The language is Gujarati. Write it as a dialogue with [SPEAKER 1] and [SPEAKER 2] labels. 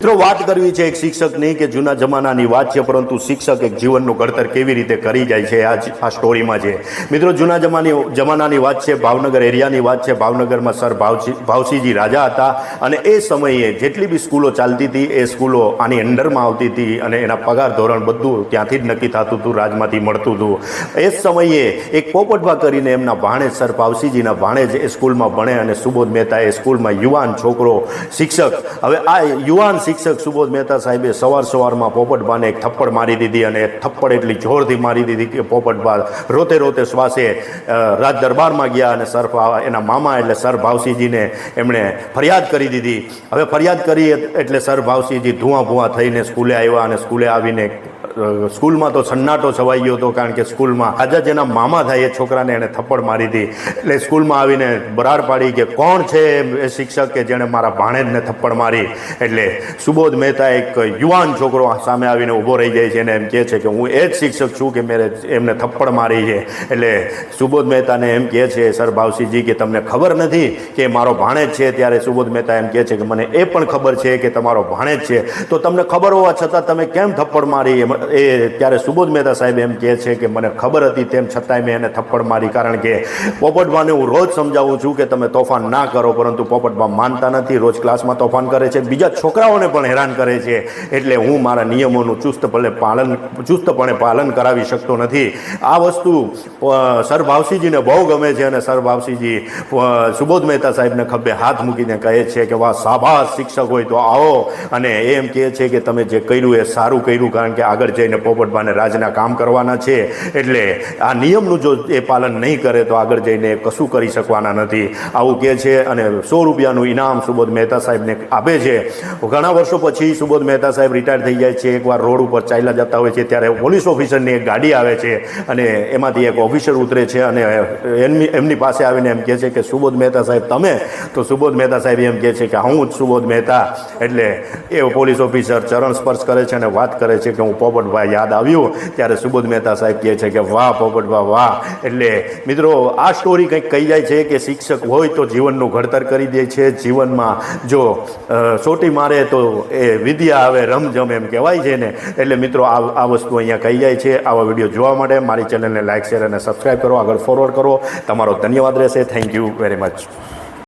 [SPEAKER 1] મિત્રો, વાત કરવી છે એક શિક્ષકની કે જૂના જમાનાની વાત છે, પરંતુ શિક્ષક એક જીવનનું ઘડતર કેવી રીતે કરી જાય છે આ આ સ્ટોરીમાં છે. મિત્રો, જૂના જમાની, જમાનાની વાત છે, ભાવનગર એરિયાની વાત છે, ભાવનગરમાં સર ભાવસી, ભાવસીજી રાજા હતા અને એ સમયે જેટલી બી સ્કૂલો ચાલતી હતી, એ સ્કૂલો આની અંડરમાં આવતી હતી અને એના પગાર ધોરણ બધું ત્યાંથી જ નક્કી થતું હતું, રાજમાંથી મળતું હતું. એ જ સમયે એક પોપટભા કરીને એમના ભાણેજ સર ભાવસીજીના ભાણેજ એ સ્કૂલમાં ભણે અને સુબોધ મહેતા એ સ્કૂલમાં યુવાન છોકરો, શિક્ષક. હવે આ યુવાન શિક્ષક સુબોધ મહેતા સાહેબે સવાર સવારમાં પોપટભાને એક થપ્પડ મારી દીધી અને થપ્પડ એટલી જોરથી મારી દીધી કે પોપટભા રોતે રોતે શ્વાસે રાજ દરબારમાં ગયા અને સર એના મામા એટલે સર ભાવસીજીને એમણે ફરિયાદ કરી દીધી. હવે ફરિયાદ કરી એટલે સર ભાવસીજી ધુઆ ભૂઆ થઈને સ્કૂલે આવ્યા અને સ્કૂલે આવીને સ્કૂલમાં તો સન્નાટો છવાઈ ગયો હતો કારણ કે સ્કૂલમાં આજે જેના મામા થાય એ છોકરાને એને થપ્પડ મારી હતી. એટલે સ્કૂલમાં આવીને બરાડ પાડી કે કોણ છે એ શિક્ષક કે જેણે મારા ભાણેજને થપ્પડ મારી? એટલે સુબોધ મહેતા એક યુવાન છોકરો સામે આવીને ઊભો રહી જાય છે અને એમ કહે છે કે હું એ જ શિક્ષક છું કે મેરે એમને થપ્પડ મારી છે. એટલે સુબોધ મહેતાને એમ કહે છે, સર ભાવસિંહજી કે તમને ખબર નથી કે મારો ભાણેજ છે? ત્યારે સુબોધ મહેતા એમ કહે છે કે, મને એ પણ ખબર છે કે તમારો ભાણેજ છે. તો તમને ખબર હોવા છતાં તમે કેમ થપ્પડ મારી? એ ત્યારે સુબોધ મહેતા સાહેબ એમ કહે છે કે મને ખબર હતી તેમ છતાંય મેં એને થપ્પડ મારી કારણ કે પોપટભાને હું રોજ સમજાવું છું કે તમે તોફાન ના કરો, પરંતુ પોપટભા માનતા નથી. રોજ ક્લાસમાં તોફાન કરે છે. બીજા છોકરાઓને પણ હેરાન કરે છે. એટલે હું મારા નિયમોનું ચુસ્તપણે પાલન ચુસ્તપણે પાલન કરાવી શકતો નથી. આ વસ્તુ સર ભાવસીજીને બહુ ગમે છે અને સર ભાવસીજી સુબોધ મહેતા સાહેબને ખભે હાથ મૂકીને કહે છે કે, વાહ સાબાસ શિક્ષક હોય તો આવો. અને એમ કહે છે કે, તમે જે કર્યું એ સારું કર્યું, કારણ કે આગળ જઈને પોપટભાઈને રાજના કામ કરવાના છે. એટલે આ નિયમનું જો એ પાલન નહીં કરે તો આગળ જઈને કશું કરી શકવાના નથી. આવું કહે છે અને સો રૂપિયાનું ઇનામ સુબોધ મહેતા સાહેબને આપે છે. ઘણા વર્ષો પછી સુબોધ મહેતા સાહેબ રિટાયર થઈ જાય છે. એકવાર રોડ ઉપર ચાલ્યા જતા હોય છે ત્યારે પોલીસ ઓફિસરની એક ગાડી આવે છે અને એમાંથી એક ઓફિસર ઉતરે છે અને એમની એમની પાસે આવીને એમ કહે છે કે સુબોધ મહેતા સાહેબ તમે? તો સુબોધ મહેતા સાહેબ એમ કહે છે કે હું જ સુબોધ મહેતા. એટલે એ પોલીસ ઓફિસર ચરણ સ્પર્શ કરે છે અને વાત કરે છે કે હું પોપટભાઈ યાદ આવ્યું? ત્યારે સુબોધ મહેતા સાહેબ કહે છે કે, વાહ, પોપટભા, વાહ. એટલે મિત્રો, આ સ્ટોરી કંઈક કહી જાય છે કે શિક્ષક હોય તો જીવનનું ઘડતર કરી દે છે. જીવનમાં જો સોટી મારે તો એ વિદ્યા આવે, રમઝમ એમ કહેવાય છે ને. એટલે મિત્રો, આ આ વસ્તુ અહીંયા કહી જાય છે. આવા વીડિયો જોવા માટે મારી ચેનલને લાઇક શેર અને સબસ્ક્રાઈબ કરો. આગળ ફોરવર્ડ કરો. તમારો ધન્યવાદ રહેશે. Thank you very much